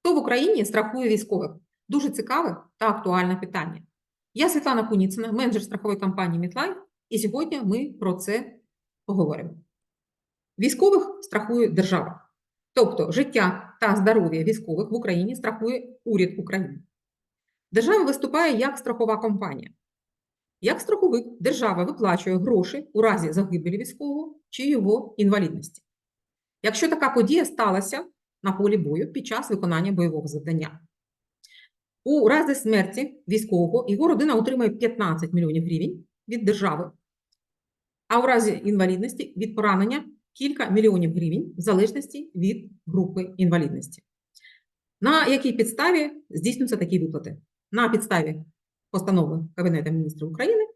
Хто в Україні страхує військових? Дуже цікаве та актуальне питання. Я Світлана Куніцина, менеджер страхової компанії MetLife, і сьогодні ми про це поговоримо. Військових страхує держава, тобто життя та здоров'я військових в Україні страхує уряд України. Держава виступає як страхова компанія. Як страховик держава виплачує гроші у разі загибелі військового чи його інвалідності. Якщо така подія сталася на полі бою під час виконання бойового завдання. У разі смерті військового його родина отримує 15 мільйонів гривень від держави, а у разі інвалідності від поранення кілька мільйонів гривень в залежності від групи інвалідності. На якій підставі здійснюються такі виплати? На підставі постанови Кабінету міністрів України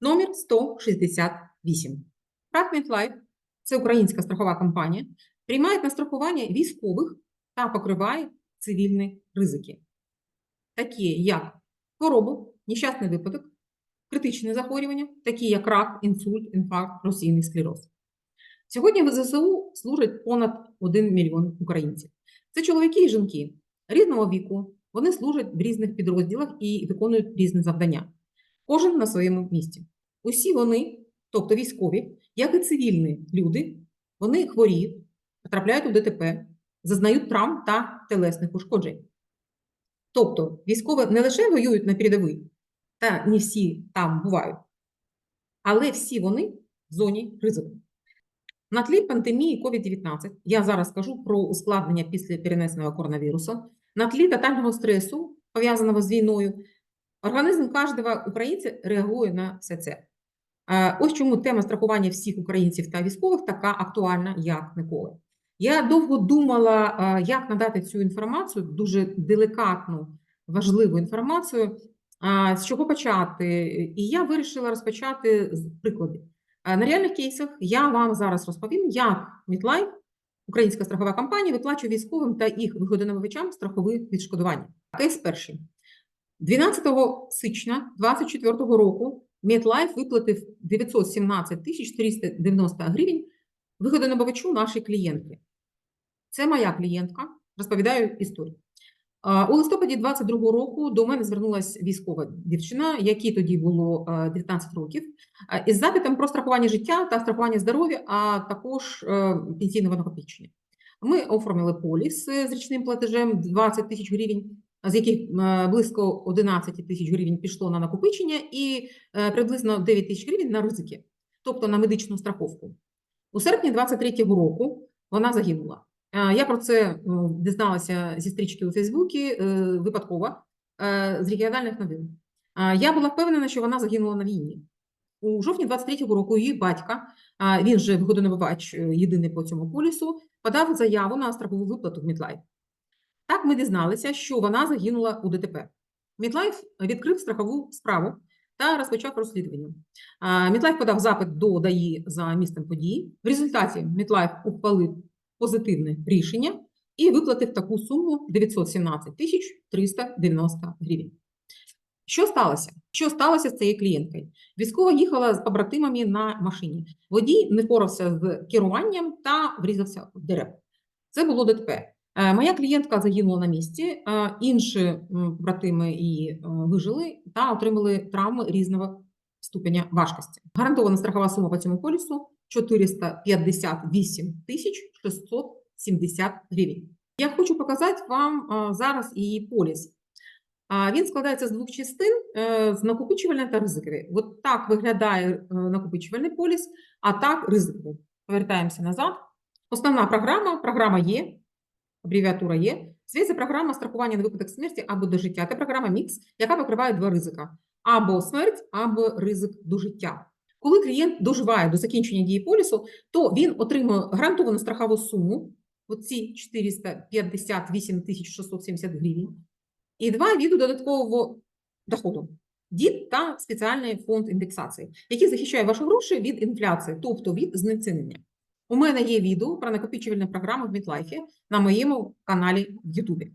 номер 168. Fragment Life – це українська страхова компанія, приймає на страхування військових та покриває цивільні ризики, такі як хворобу, нещасний випадок, критичне захворювання, такі як рак, інсульт, інфаркт, російний склероз. Сьогодні в ЗСУ служать понад 1 мільйон українців. Це чоловіки і жінки різного віку. Вони служать в різних підрозділах і виконують різні завдання. Кожен на своєму місці. Усі вони, тобто військові, як і цивільні люди, вони хворіють, потрапляють у ДТП, зазнають травм та телесних ушкоджень. Тобто військові не лише воюють на передовій, та не всі там бувають, але всі вони в зоні ризику. На тлі пандемії COVID-19 я зараз скажу про ускладнення після перенесеного коронавірусу. На тлі тотального стресу, пов'язаного з війною, організм кожного українця реагує на все це. Ось чому тема страхування всіх українців та військових така актуальна, як ніколи. Я довго думала, е, як надати цю інформацію, дуже делікатну, важливу інформацію, з чого почати. І я вирішила розпочати з прикладів. Е, На реальних кейсах я вам зараз розповім, як MetLife, українська страхова компанія, виплачує військовим та їх вигодонабувачам страхові відшкодування. Кейс перший. 12 січня 2024 року MetLife виплатив 917 тисяч 390 гривень вигодонабувачу нашій клієнтки. Це моя клієнтка, розповідаю історію. У листопаді 22 року до мене звернулася військова дівчина, якій тоді було е, 19 років, е, із запитом про страхування життя та страхування здоров'я, а також е, пенсійного накопичення. Ми оформили поліс е, з річним платежем 20 тисяч гривень, з яких близько 11 тисяч гривень пішло на накопичення і приблизно 9 тисяч гривень на ризики, тобто на медичну страховку. У серпні 23-го року вона загинула. Е, Я про це ну, дізналася зі стрічки у Фейсбуці е, випадково е, з регіональних новин. Е, Я була впевнена, що вона загинула на війні. У жовтні 23-го року її батька, він же вигодонабувач е, єдиний по цьому полісу, подав заяву на страхову виплату в Мітлайф. Так ми дізналися, що вона загинула у ДТП. Мітлайф відкрив страхову справу та розпочав розслідування. Мітлайф подав запит до ДАІ за місцем події. В результаті Мітлайф ухвалив позитивне рішення і виплатив таку суму 917 тисяч 390 гривень. Що сталося? Що сталося з цією клієнткою? Військова їхала з побратимами на машині. Водій не впорався з керуванням та врізався в дерево. Це було ДТП. Е, Моя клієнтка загинула на місці, е, інші м, побратими її е, вижили та отримали травми різного ступеня важкості. Гарантована страхова сума по цьому полісу 458 тисяч 670 гривень. Я хочу показати вам зараз її поліс. Він складається з двох частин: з накопичувальної та ризикової. От так виглядає накопичувальний поліс, а так ризиковий. Повертаємося назад. Основна програма, програма є, абревіатура є. Світ програма страхування на випадок смерті або до життя. Це програма Мікс, яка покриває два ризика: або смерть, або ризик до життя. Коли клієнт доживає до закінчення дії полісу, то він отримує гарантовану страхову суму, оці 458 тисяч 670 гривень, і два види додаткового доходу. ДІД та спеціальний фонд індексації, який захищає ваші гроші від інфляції, тобто від знецінення. У мене є відео про накопичувальні програми в Мітлайфі на моєму каналі в Ютубі.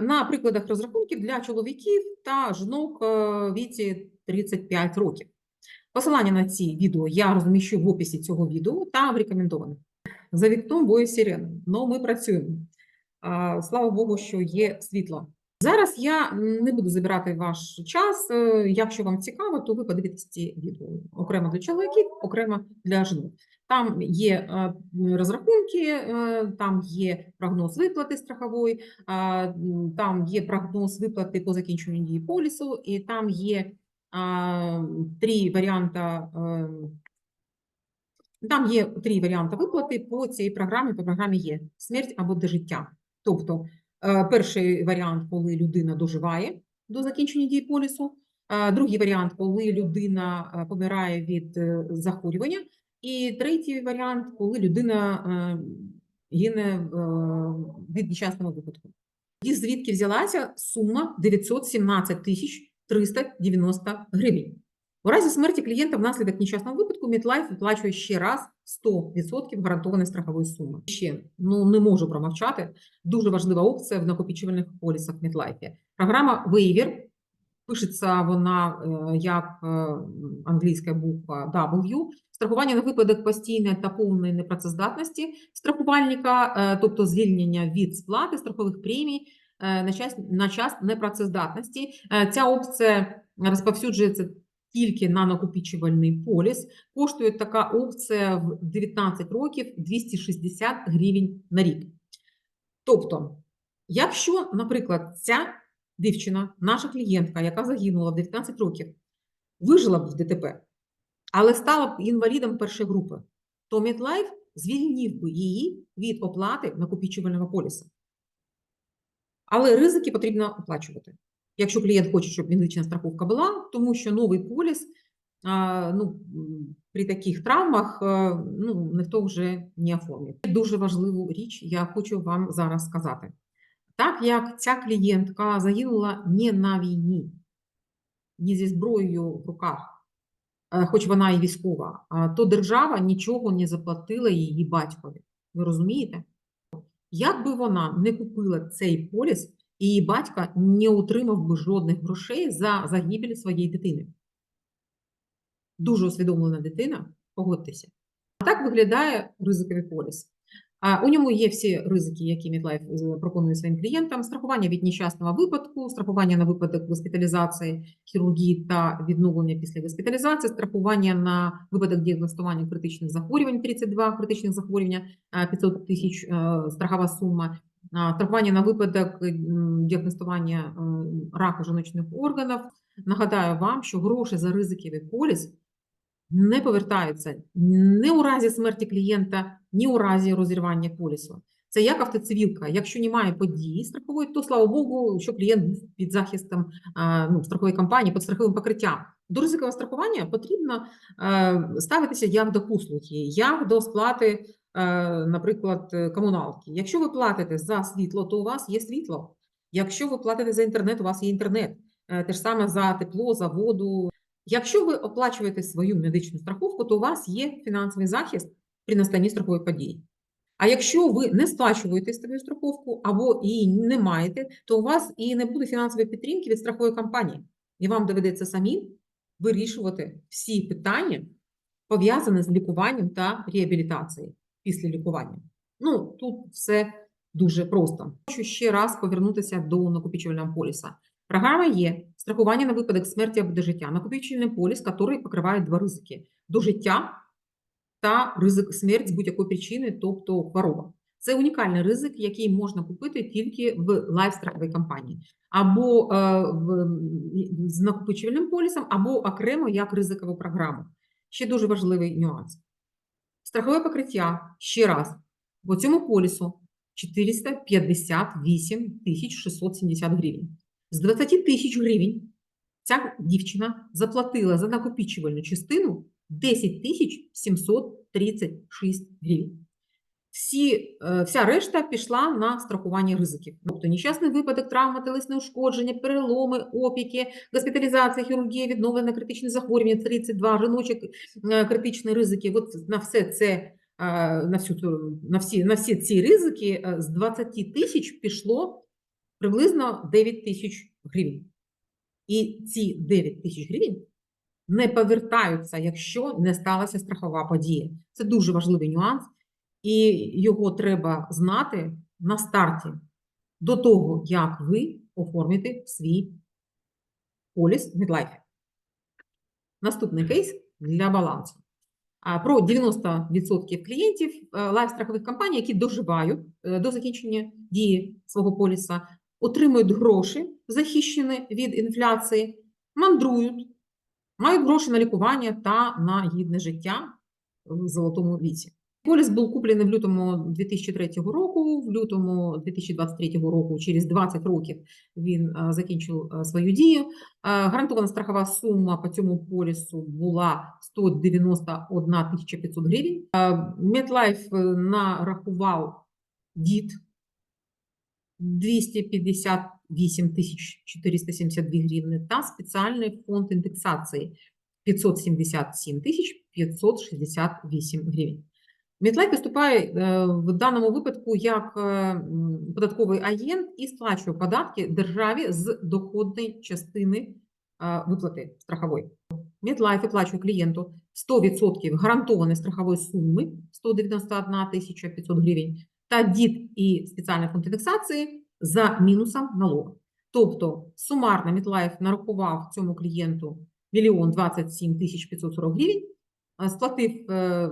На прикладах розрахунків для чоловіків та жінок е, віці 35 років. Посилання на ці відео я розміщу в описі цього відео та в рекомендованих. За вікном бою сирени. Ну, ми працюємо. Слава Богу, що є світло. Зараз я не буду забирати ваш час. Е, Якщо вам цікаво, то ви подивитесь ці відео окремо для чоловіків, окремо для жінок. Там є е, розрахунки, е, там є прогноз виплати страхової, там є прогноз виплати по закінченню дії полісу, і там є три варіанти. е, Там є три варіанти виплати по цій програмі. По програмі є смерть або до життя. Тобто, перший варіант, коли людина доживає до закінчення дії полісу, другий варіант, коли людина помирає від захворювання, і третій варіант, коли людина е, гине е, від нещасного випадку. І звідки взялася сума 917 тисяч 390 гривень. У разі смерті клієнта внаслідок нещасного випадку MetLife виплачує ще раз 100% гарантованої страхової суми. Ще ну не можу промовчати. Дуже важлива опція в накопичувальних полісах MetLife. Програма Waiver. Пишеться вона е, як е, англійська буква W. Страхування на випадок постійної та повної непрацездатності страхувальника, е, тобто звільнення від сплати страхових премій на час, на час непрацездатності. Ця опція розповсюджується тільки на накопичувальний поліс. Коштує така опція в 19 років 260 гривень на рік. Тобто, якщо, наприклад, ця дівчина, наша клієнтка, яка загинула в 19 років, вижила б в ДТП, але стала б інвалідом першої групи, то MetLife звільнив би її від оплати накопичувального поліса. Але ризики потрібно оплачувати. Якщо клієнт хоче, щоб медична страховка була, тому що новий поліс а, ну, при таких травмах е, ну, ніхто вже не оформить. Дуже важливу річ я хочу вам зараз сказати. Так як ця клієнтка загинула не на війні, не зі зброєю в руках, е, хоч вона і військова, то держава нічого не заплатила її батькові. Ви розумієте? Як би вона не купила цей поліс, її батька не отримав би жодних грошей за загибель своєї дитини. Дуже усвідомлена дитина, погодьтеся. А так виглядає ризиковий поліс. У ньому є всі ризики, які MetLife з- пропонує своїм клієнтам: страхування від нещасного випадку, страхування на випадок госпіталізації, хірургії та відновлення після госпіталізації, страхування на випадок діагностування критичних захворювань, 32 критичних захворювання, а, 500 тисяч е, страхова сума, страхування на випадок діагностування е, раку жіночних органів. Нагадаю вам, що гроші за ризиковий поліс не повертаються ні у разі смерті клієнта, ні у разі розірвання полісу. Це як автоцивілка. Якщо немає події страхової, то слава Богу, що клієнт був під захистом ну, страхової компанії, під страховим покриттям. До ризикового страхування потрібно е, ставитися як до послуги, як до сплати, е, наприклад, комуналки. Якщо ви платите за світло, то у вас є світло. Якщо ви платите за інтернет, у вас є інтернет. Е, Те ж саме за тепло, за воду. Якщо ви оплачуєте свою медичну страховку, то у вас є фінансовий захист при настанні страхової події. А якщо ви не сплачуєте свою страховку або її не маєте, то у вас і не буде фінансової підтримки від страхової компанії. І вам доведеться самим вирішувати всі питання, пов'язані з лікуванням та реабілітацією після лікування. Ну, тут все дуже просто. Хочу ще раз повернутися до накопичувального поліса. Програма є страхування на випадок смерті або до життя. Накопичувальний поліс, який покриває два ризики: до життя та ризик смерті з будь-якої причини, тобто хвороба. Це унікальний ризик, який можна купити тільки в лайфстраховій компанії, або е, в, з накопичувальним полісом, або окремо як ризикову програму. Ще дуже важливий нюанс. Страхове покриття ще раз по цьому полісу 458 670 гривень. З 20 тисяч гривень ця дівчина заплатила за накопичувальну частину 10 тисяч 736 гривень. Всі, е, вся решта пішла на страхування ризиків. Тобто нещасний випадок, травма, телесне ушкодження, переломи, опіки, госпіталізація, хірургія, відновлення критичне захворювання, 32, жіночок, е, критичні ризики. От на все це, е, на, всю, на, всі, на всі ці ризики з 20 тисяч пішло приблизно 9 тисяч гривень. І ці 9 тисяч гривень не повертаються, якщо не сталася страхова подія. Це дуже важливий нюанс, і його треба знати на старті до того, як ви оформите свій поліс MetLife. Наступний кейс для балансу. Про 90% клієнтів е, лайф-страхових компаній, які доживають е, до закінчення дії свого поліса, отримують гроші, захищені від інфляції, мандрують, мають гроші на лікування та на гідне життя в золотому віці. Поліс був куплений в лютому 2003 року. В лютому 2023 року, через 20 років, він е, закінчив е, свою дію. Е, Гарантована страхова сума по цьому полісу була 191 тисяча 500 гривень. Медлайф нарахував дід 258 тисяч 472 гривни та спеціальний фонд індексації 577 тисяч 568 гривень. Мітлайф виступає в даному випадку як податковий агент і сплачує податки державі з доходної частини е, виплати страхової. Мітлайф виплачує клієнту 100% гарантованої страхової суми 191 тисяча 500 гривень та дід і спеціальний фонд індексації за мінусом налогу. Тобто сумарно Мітлайф нарахував цьому клієнту 1 27 тисяч 540 гривень, сплатив е,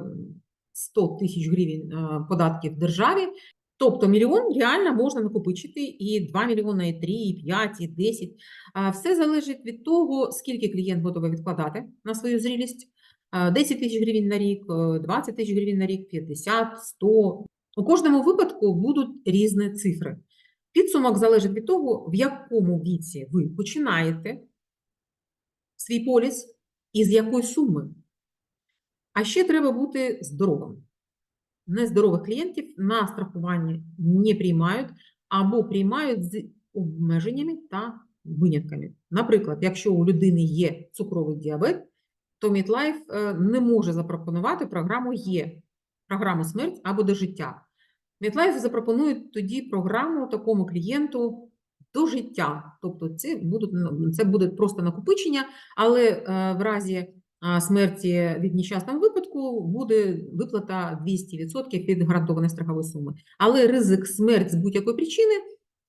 100 тисяч гривень е, податків державі. Тобто мільйон реально можна накопичити і 2 мільйони, і 3, і 5, і 10. Все залежить від того, скільки клієнт готовий відкладати на свою зрілість. Е, 10 тисяч гривень на рік, е, 20 тисяч гривень на рік, 50, 100. У кожному випадку будуть різні цифри. Підсумок залежить від того, в якому віці ви починаєте свій поліс і з якої суми. А ще треба бути здоровим. Нездорових клієнтів на страхування не приймають або приймають з обмеженнями та винятками. Наприклад, якщо у людини є цукровий діабет, то Мітлайф не може запропонувати програму Є, програму смерть або до життя. Мітлайф запропонує тоді програму такому клієнту до життя. Тобто це, будуть, ну, це буде просто накопичення, але е, в разі смерті від нещасного випадку буде виплата 200% від гарантованої страхової суми. Але ризик смерті з будь-якої причини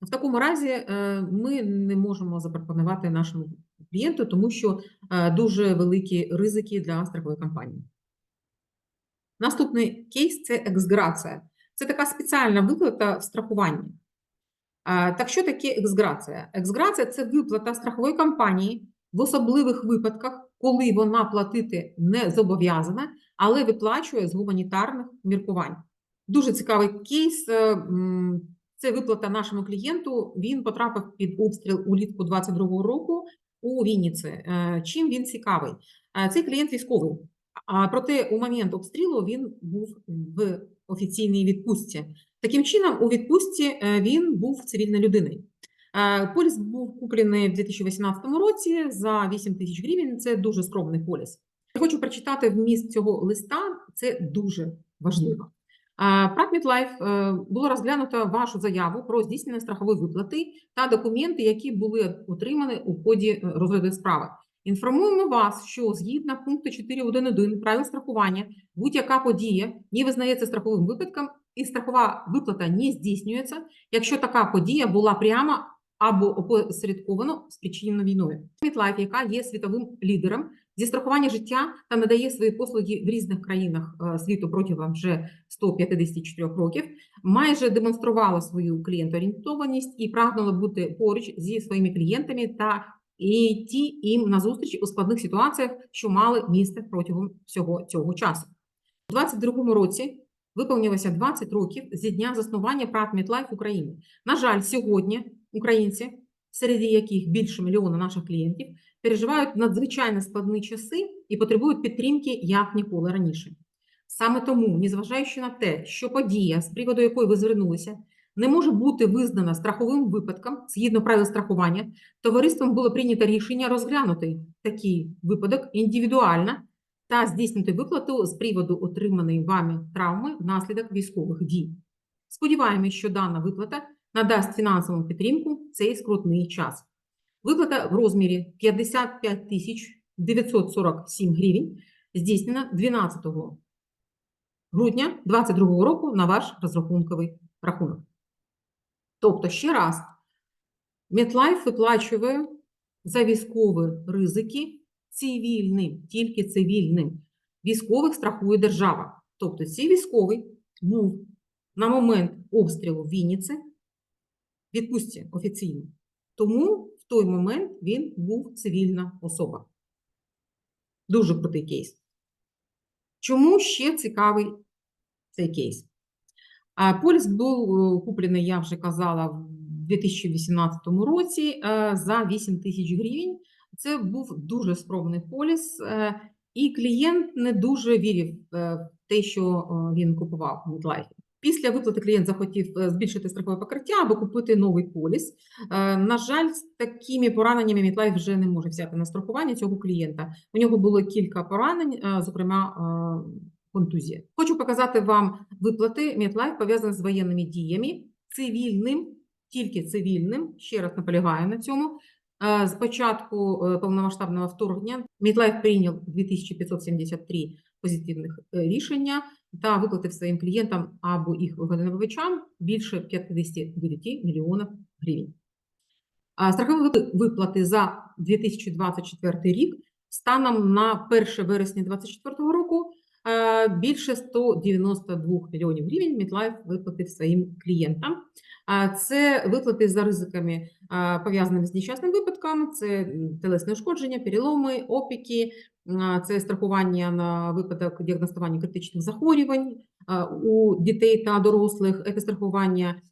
в такому разі е, ми не можемо запропонувати нашому клієнту, тому що е, дуже великі ризики для страхової компанії. Наступний кейс це ексграція. Це така спеціальна виплата в страхуванні. Так що таке ексграція? Ексграція це виплата страхової компанії в особливих випадках, коли вона платити не зобов'язана, але виплачує з гуманітарних міркувань. Дуже цікавий кейс. е, Це виплата нашому клієнту. Він потрапив під обстріл улітку 22-го року у Вінниці. Е, Чим він цікавий? Е, Цей клієнт військовий. А проте у момент обстрілу він був в офіційній відпустці. Таким чином, у відпустці е, він був цивільною людиною. Е, Поліс був куплений в 2018 році за 8 тисяч гривень. Це дуже скромний поліс. Я хочу прочитати вміст цього листа, це дуже важливо. Прак Мітлайф було розглянуто вашу заяву про здійснення страхової виплати та документи, які були отримані у ході е, розгляду справи. Інформуємо вас, що згідно пункту 4.1.1 правил страхування, будь-яка подія не визнається страховим випадком і страхова виплата не здійснюється, якщо така подія була прямо або опосередковано спричинена війною. Мітлайф, яка є світовим лідером зі страхування життя та надає свої послуги в різних країнах е, світу протягом вже 154 років, майже демонструвала свою клієнтоорієнтованість і прагнула бути поруч зі своїми клієнтами та і йти їм на зустріч у складних ситуаціях, що мали місце протягом всього цього часу. У 2022 році виповнилося 20 років зі дня заснування прав Мітлайф в Україні. На жаль, сьогодні українці, серед яких більше мільйона наших клієнтів, переживають надзвичайно складні часи і потребують підтримки як ніколи раніше. Саме тому, незважаючи на те, що подія, з приводу якої ви звернулися, не може бути визнана страховим випадком згідно правил страхування, товариством було прийнято рішення розглянути такий випадок індивідуально та здійснити виплату з приводу отриманої вами травми внаслідок військових дій. Сподіваємось, що дана виплата надасть фінансову підтримку цей скрутний час. Виплата в розмірі 55 тисяч 947 гривень здійснена 12 грудня 2022 року на ваш розрахунковий рахунок. Тобто, ще раз, MetLife виплачує за військові ризики цивільним, тільки цивільним. Військових страхує держава. Тобто, цей військовий був на момент обстрілу Вінниці відпустці офіційно. Тому в той момент він був цивільна особа. Дуже крутий кейс. Чому ще цікавий цей кейс? А, Поліс був е, куплений, я вже казала, в 2018 році е, за 8 тисяч гривень. Це був дуже скромний поліс, е, і клієнт не дуже вірив в те, що він купував в MetLife. Після виплати клієнт захотів збільшити страхове покриття або купити новий поліс. На жаль, з такими пораненнями MetLife вже не може взяти на страхування цього клієнта. У нього було кілька поранень, зокрема контузія. Хочу показати вам виплати MetLife пов'язані з воєнними діями, цивільним, тільки цивільним. Ще раз наполягаю на цьому. Е, З початку е, повномасштабного вторгнення MetLife прийняв 2573 позитивних е, рішення та виплатив своїм клієнтам або їх вигодонабувачам більше 59 мільйонів гривень. Страхові виплати за 2024 рік станом на 1 вересня 2024 року більше 192 мільйонів гривень Мітлайф виплатив своїм клієнтам. А Це виплати за ризиками, а, пов'язаними з нещасним випадком, це телесне ушкодження, переломи, опіки, це страхування на випадок діагностування критичних захворювань у дітей та дорослих, це страхування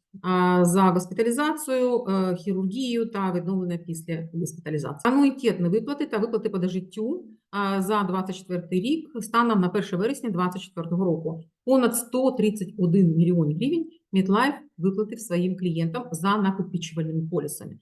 за госпіталізацію, е, хірургію та відновлення після госпіталізації. Ануїтетні виплати та виплати по дожиттю за 24 рік станом на 1 вересня 2024 року. Понад 131 мільйонів гривень MetLife виплатив своїм клієнтам за накопичувальними полісами.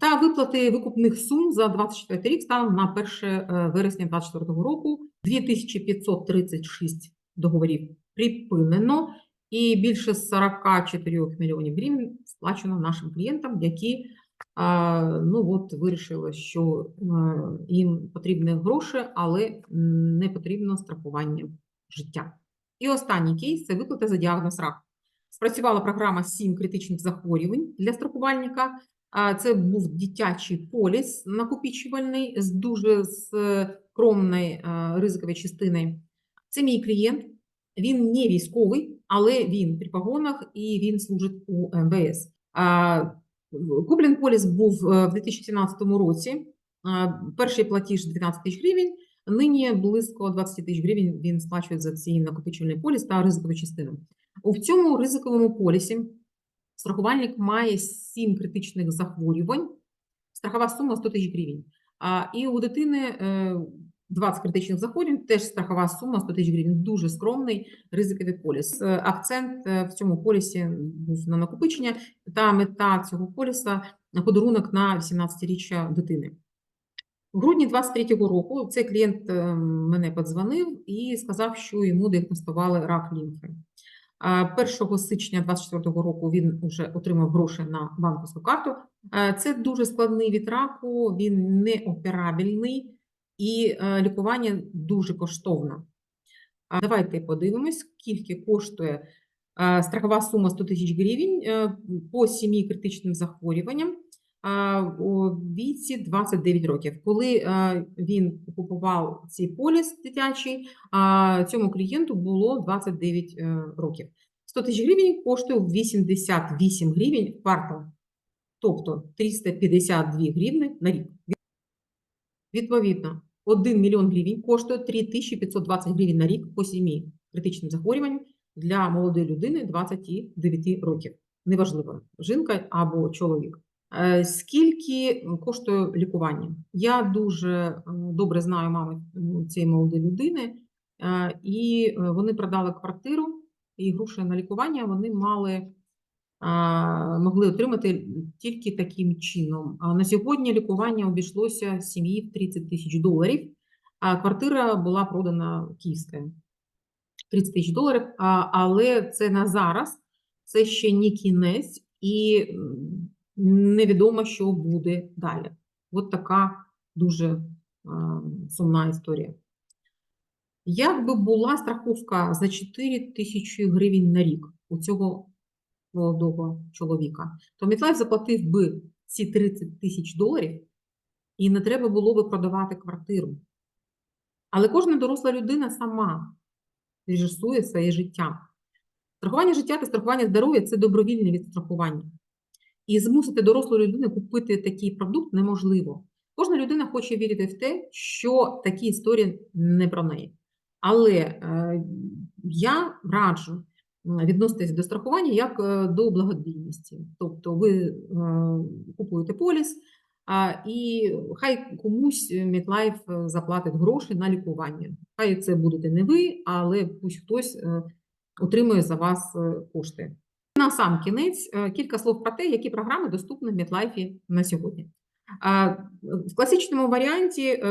Та виплати викупних сум за 24 рік станом на 1 е, вересня 2024 року 2536 договорів припинено і більше 44 мільйонів гривень сплачено нашим клієнтам, які ну от вирішили, що е, їм потрібні гроші, але не потрібно страхування життя. І останній кейс це виплата за діагноз рак. Спрацювала програма «7 критичних захворювань для страхувальника. Це був дитячий поліс накопичувальний з дуже скромною ризиковою частиною. Це мій клієнт. Він не військовий, але він при погонах і він служить у МВС. А, Куплен поліс був е, в 2017 році. Перший платіж 12 тисяч гривень. Нині близько 20 тисяч гривень він сплачує за цей накопичувальний поліс та ризикову частину. У цьому ризиковому полісі страхувальник має 7 критичних захворювань, страхова сума 100 тисяч гривень. А, і у дитини е, 20 критичних захворювань, теж страхова сума 100 тисяч гривень. Дуже скромний ризиковий поліс. Е, Акцент е, в цьому полісі на накопичення, та мета цього поліса – подарунок на 18-річчя дитини. У грудні 23-го року цей клієнт е, мене подзвонив і сказав, що йому діагностували рак лімфи. А 1 січня 24-го року він вже отримав гроші на банківську карту. Це дуже складний від раку, він не операбельний і е, лікування дуже коштовне. А Давайте подивимось, скільки коштує е, страхова сума 100 тисяч гривень е, по сім'ї критичним захворюванням у віці 29 років. Коли він купував цей поліс дитячий, цьому клієнту було 29 е, років. 100 тисяч гривень коштує 88 гривень в квартал, тобто 352 гривни на рік. Відповідно, 1 мільйон гривень коштує 3520 гривень на рік по сім'ї критичним захворюванням для молодої людини 29 років. Неважливо, жінка або чоловік. Е, Скільки коштує лікування? Я дуже е, добре знаю мами цієї молодої людини, е, і вони продали квартиру, і гроші на лікування вони мали могли отримати тільки таким чином. На сьогодні лікування обійшлося сім'ї в 30 тисяч доларів, а квартира була продана київська 30 тисяч доларів. Але це на зараз, це ще не кінець, і невідомо, що буде далі. От така дуже сумна історія. Як би була страховка за 4 тисячі гривень на рік у цього молодого чоловіка, то Мітлайф заплатив би ці 30 тисяч доларів, і не треба було би продавати квартиру. Але кожна доросла людина сама режисує своє життя. Страхування життя та страхування здоров'я це добровільне відстрахування. І змусити дорослу людину купити такий продукт неможливо. Кожна людина хоче вірити в те, що такі історії не про неї. Але е, я раджу відноситись до страхування як е, до благодійності. Тобто ви е, купуєте поліс, і хай комусь Мітлайф заплатить гроші на лікування. Хай це будете не ви, але пусть хтось е, отримує за вас е, кошти. На сам кінець е, кілька слов про те, які програми доступні в Мітлайфі на сьогодні. В класичному варіанті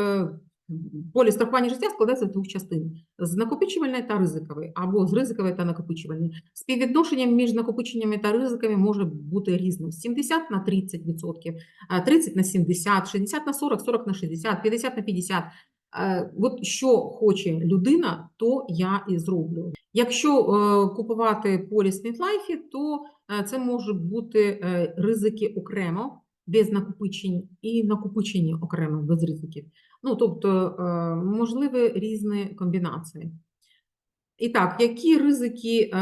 поліс страхування життя складається з двох частин: з накопичувальної та ризикової, або з ризикової та накопичувальної. Співвідношення між накопиченнями та ризиками може бути різним: 70 на 30%, а 30 на 70, 60 на 40, 40 на 60, 50 на 50. Е, От що хоче людина, то я і зроблю. Якщо е, купувати поліс Мітлайфі, то е, це можуть бути е, ризики окремо, без накопичень, і накопичені окремо без ризиків. Ну, тобто, е, можливі різні комбінації. І так, які ризики е,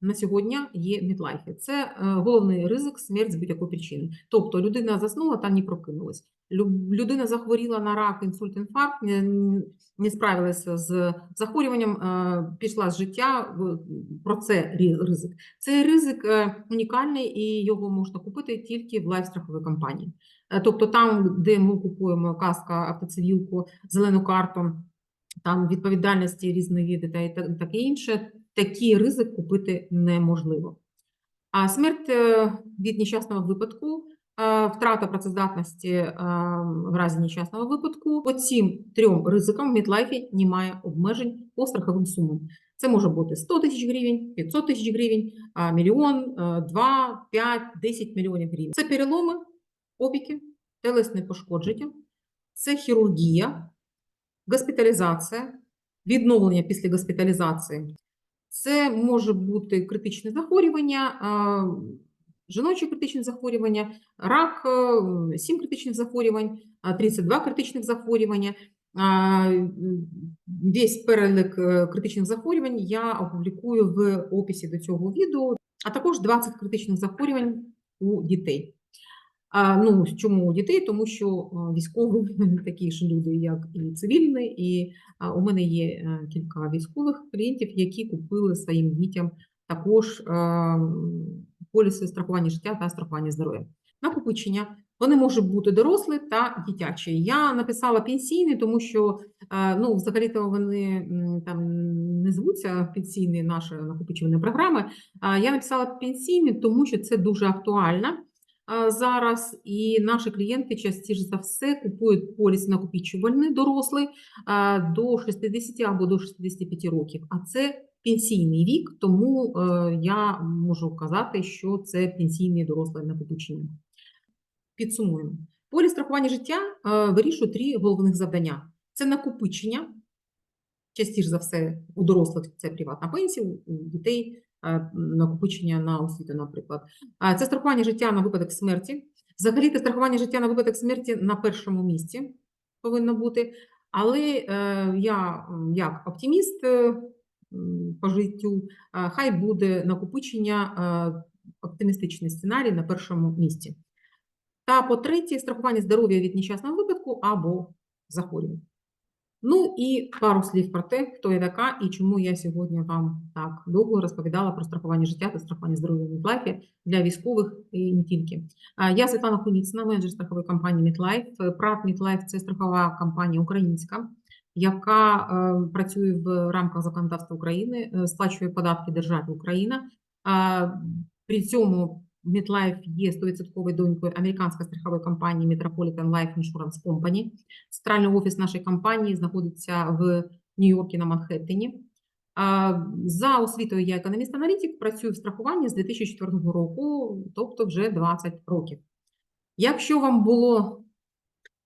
на сьогодні є в Мітлайфі? Це е, головний ризик смерть з будь-якої причини. Тобто людина заснула та не прокинулась. Лю- Людина захворіла на рак, інсульт, інфаркт, не, справилася з захворюванням, е, пішла з життя. Про це ризик. Цей ризик унікальний і його можна купити тільки в лайфстраховій компанії. Тобто там, де ми купуємо каска, автоцивілку, зелену карту, там відповідальності різні види та таке інше, такий ризик купити неможливо. А смерть е, від нещасного випадку, е, втрата працездатності е, в разі нещасного випадку. По цим трьом ризикам в Мідлайфі немає обмежень по страховим сумам. Це може бути 100 тисяч гривень, 500 тисяч гривень, мільйон, е, 2, 5, 10 мільйонів гривень. Це переломи, опіки, телесне пошкодження, це хірургія, госпіталізація, відновлення після госпіталізації. Це може бути критичне захворювання, жіночі критичні захворювання, рак, е, 7 критичних захворювань, 32 критичних захворювання. Весь перелік е, критичних захворювань я опублікую в описі до цього відео, а також 20 критичних захворювань у дітей. А, ну, чому дітей? Тому що військові такі ж люди, як і цивільні, і у мене є е, кілька військових клієнтів, які купили своїм дітям також е, поліси страхування життя та страхування здоров'я. Накопичення вони можуть бути дорослі та дитячі. Я написала пенсійні, тому що е, ну, взагалі-то вони там не звуться пенсійні наші накопичувальні програми. Я написала пенсійні, тому що це дуже актуально зараз, і наші клієнти частіше за все купують поліс накопичувальний дорослий до 60 або до 65 років. А це пенсійний вік, тому е, я можу казати, що це пенсійне доросле накопичення. Підсумуємо. Поліс страхування життя е, вирішує три головних завдання: це накопичення, частіше за все у дорослих це приватна пенсія, у дітей накопичення на освіту, наприклад. Це страхування життя на випадок смерті. Взагалі, страхування життя на випадок смерті на першому місці повинно бути. Але е, я, як оптиміст е, по життю, е, хай буде накопичення оптимістичний сценарій на першому місці. Та по-третє, страхування здоров'я від нещасного випадку або захворювання. Ну і пару слів про те, хто я така і чому я сьогодні вам так довго розповідала про страхування життя та страхування здоров'я в для військових і не тільки. Я Світлана Куніцина, менеджер страхової компанії Мітлайф. ПРАТ Мітлайф це страхова компанія українська, яка е, працює в рамках законодавства України, е, сплачує податки державі Україна. При цьому MetLife є 100% донькою американської страхової компанії Metropolitan Life Insurance Company. Центральний офіс нашої компанії знаходиться в Нью-Йорку на Манхеттені. За освітою я економіст-аналітик, працюю в страхуванні з 2004 року, тобто вже 20 років. Якщо вам було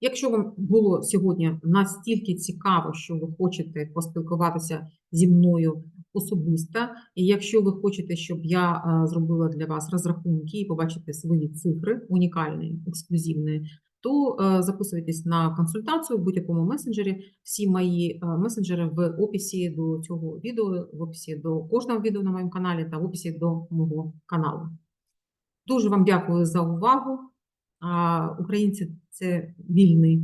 Якщо вам було сьогодні настільки цікаво, що ви хочете поспілкуватися зі мною особисто, і якщо ви хочете, щоб я е, зробила для вас розрахунки і побачити свої цифри, унікальні, ексклюзивні, то е, записуйтесь на консультацію в будь-якому месенджері. Всі мої е, месенджери в описі до цього відео, в описі до кожного відео на моєму каналі та в описі до мого каналу. Дуже вам дякую за увагу. Українці це вільний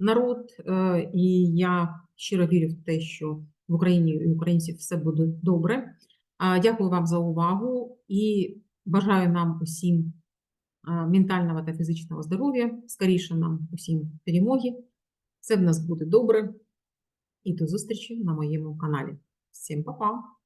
народ, е, і я щиро вірю в те, що в Україні і українців все буде добре. Дякую вам за увагу і бажаю нам усім ментального та фізичного здоров'я, скоріше нам усім перемоги. Все в нас буде добре. І до зустрічі на моєму каналі. Всім па-па!